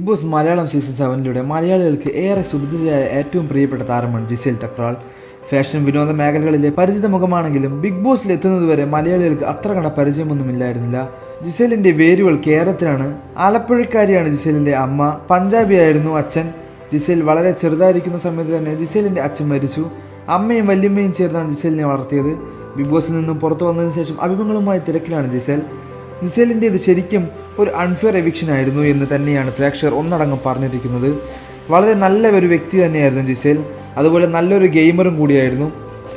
Big boss Malayalam season സെവനിലൂടെ മലയാളികൾക്ക് ഏറെ സുപരിചിതയായ ഏറ്റവും പ്രിയപ്പെട്ട താരമാണ് ജിസേൽ തക്രാൾ. ഫാഷൻ വിനോദ മേഖലകളിലെ പരിചിത മുഖമാണെങ്കിലും ബിഗ് ബോസിൽ എത്തുന്നതുവരെ മലയാളികൾക്ക് അത്ര കണ്ട പരിചയമൊന്നുമില്ലായിരുന്നില്ല ജിസേലിന്റെ വേരുകൾ കേരളത്തിലാണ്. ആലപ്പുഴക്കാരിയാണ് ജിസേലിന്റെ അമ്മ. പഞ്ചാബിയായിരുന്നു അച്ഛൻ. ജിസേൽ വളരെ ചെറുതായിരിക്കുന്ന സമയത്ത് തന്നെ ജിസേലിന്റെ അച്ഛൻ മരിച്ചു. അമ്മയും വല്യമ്മയും ചേർന്നാണ് ജിസേലിനെ വളർത്തിയത്. ബിഗ് ബോസിൽ നിന്നും പുറത്തു വന്നതിന് ശേഷം അഭിമുഖങ്ങളുമായി തിരക്കിലാണ് ജിസേൽ. ജിസേലിന്റേത് ശരിക്കും ഒരു അൺഫെയർ എവിക്ഷൻ ആയിരുന്നു എന്ന് തന്നെയാണ് പ്രേക്ഷകർ ഒന്നടങ്കം പറഞ്ഞിരിക്കുന്നത്. വളരെ നല്ല ഒരു വ്യക്തി തന്നെയായിരുന്നു ജിസേൽ അതുപോലെ നല്ലൊരു ഗെയിമറും കൂടിയായിരുന്നു.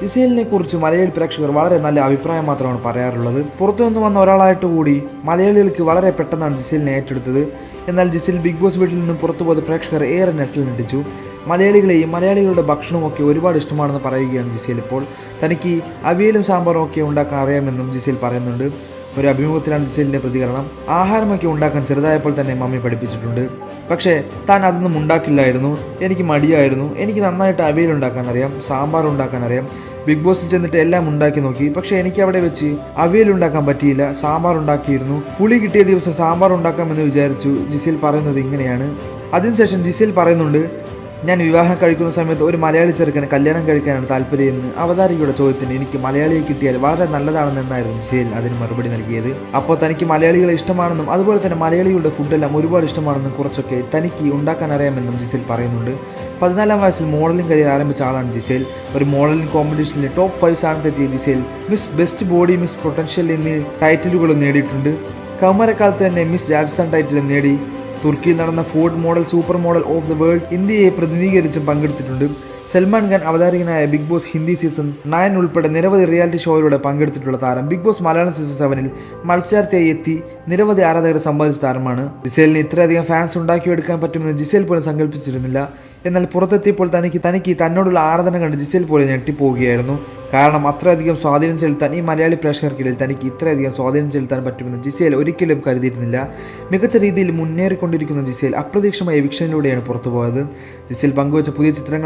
ജിസേലിനെ കുറിച്ച് മലയാളി പ്രേക്ഷകർ വളരെ നല്ല അഭിപ്രായം മാത്രമാണ് പറയാറുള്ളത്. പുറത്തു നിന്ന് വന്ന ഒരാളായിട്ട് കൂടി മലയാളികൾക്ക് വളരെ പെട്ടെന്നാണ് ജിസേലിനെ ഏറ്റെടുത്തത്. എന്നാൽ ജിസേൽ ബിഗ് ബോസ് വീട്ടിൽ നിന്നും പുറത്തു പോയത് പ്രേക്ഷകർ ഏറെ നെറ്റിൽ ഞെട്ടിച്ചു മലയാളികളെയും മലയാളികളുടെ ഭക്ഷണവും ഒക്കെ ഒരുപാട് ഇഷ്ടമാണെന്ന് പറയുകയാണ് ജിസേൽ ഇപ്പോൾ. തനിക്ക് അവിയലും സാമ്പാറും ഒക്കെ ഉണ്ടാക്കാൻ അറിയാമെന്നും ജിസേൽ പറയുന്നുണ്ട്. ഒരു അഭിമുഖത്തിലാണ് ജിസേലിന്റെ പ്രതികരണം. ആഹാരമൊക്കെ ഉണ്ടാക്കാൻ ചെറുതായപ്പോൾ തന്നെ മമ്മി പഠിപ്പിച്ചിട്ടുണ്ട്. പക്ഷേ താൻ അതൊന്നും ഉണ്ടാക്കില്ലായിരുന്നു. എനിക്ക് മടിയായിരുന്നു. എനിക്ക് നന്നായിട്ട് അവിയൽ ഉണ്ടാക്കാൻ അറിയാം സാമ്പാർ ഉണ്ടാക്കാൻ അറിയാം. ബിഗ് ബോസിൽ ചെന്നിട്ട് എല്ലാം ഉണ്ടാക്കി നോക്കി. പക്ഷേ എനിക്ക് അവിടെ വെച്ച് അവിയൽ ഉണ്ടാക്കാൻ പറ്റിയില്ല സാമ്പാർ ഉണ്ടാക്കിയിരുന്നു. പുളി കിട്ടിയ ദിവസം സാമ്പാർ ഉണ്ടാക്കാമെന്ന് വിചാരിച്ചു ജിസേൽ പറയുന്നത് ഇങ്ങനെയാണ്. അതിനുശേഷം ജിസേൽ പറയുന്നുണ്ട് ഞാൻ വിവാഹം കഴിക്കുന്ന സമയത്ത് ഒരു മലയാളി ചെറുക്കന് കല്യാണം കഴിക്കാനാണ് താല്പര്യമെന്ന് അവതാരികയുടെ ചോദ്യത്തിന് എനിക്ക് മലയാളിയെ കിട്ടിയാൽ വളരെ നല്ലതാണെന്നായിരുന്നു ശരി അതിന് മറുപടി നൽകിയത്. അപ്പോൾ തനിക്ക് മലയാളികളെ ഇഷ്ടമാണെന്നും അതുപോലെ തന്നെ മലയാളികളുടെ ഫുഡെല്ലാം ഒരുപാട് ഇഷ്ടമാണെന്നും കുറച്ചൊക്കെ തനിക്ക് ഉണ്ടാക്കാൻ അറിയാമെന്നും ജിസേൽ പറയുന്നുണ്ട്. പതിനാലാം വയസ്സിൽ മോഡലിംഗ് കരിയർ ആരംഭിച്ച ആളാണ് ജിസേൽ. ഒരു മോഡലിംഗ് കോമ്പറ്റീഷനിൽ top five സ്ഥാനത്തെത്തിയ Gizele Miss best body Miss potential എന്നീ ടൈറ്റിലുകളും നേടിയിട്ടുണ്ട്. കൗമാരക്കാലത്ത് തന്നെ മിസ് രാജസ്ഥാൻ ടൈറ്റിലും നേടി. തുർക്കിയിൽ നടന്ന Ford model super model of the world ഇന്ത്യയെ പ്രതിനിധീകരിച്ചും പങ്കെടുത്തിട്ടുണ്ട്. Salman Khan അവതാരകനായ Bigg Boss Hindi season nine ഉൾപ്പെടെ നിരവധി റിയാലിറ്റി ഷോയിലൂടെ പങ്കെടുത്തിട്ടുള്ള താരം. ബിഗ് ബോസ് മലയാളം സീസൺ സെവനിൽ മത്സരാർത്ഥിയായി എത്തി നിരവധി ആരാധകരെ സമ്പാദിച്ച താരമാണ്. ജിസേലിന് ഇത്രയധികം ഫാൻസ് ഉണ്ടാക്കിയെടുക്കാൻ പറ്റുമെന്ന് ജിസേൽ പോലും സങ്കല്പിച്ചിരുന്നില്ല എന്നാൽ പുറത്തെത്തിയപ്പോൾ തനിക്ക് തനിക്ക് തന്നോടുള്ള ആരാധന കണ്ട് ജിസേൽ പോലെ ഞെട്ടിപ്പോവുകയായിരുന്നു. കാരണം അത്രയധികം സ്വാധീനം ചെലുത്താൻ ഈ മലയാളി പ്രേക്ഷകർക്കിടയിൽ തനിക്ക് ഇത്രയധികം സ്വാധീനം ചെലുത്താൻ പറ്റുമെന്ന് ജിസേൽ ഒരിക്കലും കരുതിയിരുന്നില്ല. മികച്ച രീതിയിൽ മുന്നേറിക്കൊണ്ടിരിക്കുന്ന ജിസേൽ അപ്രതീക്ഷമായ വിക്ഷനിലൂടെയാണ് പുറത്തുപോയത്. ജിസേൽ പങ്കുവച്ച പുതിയ ചിത്രങ്ങൾ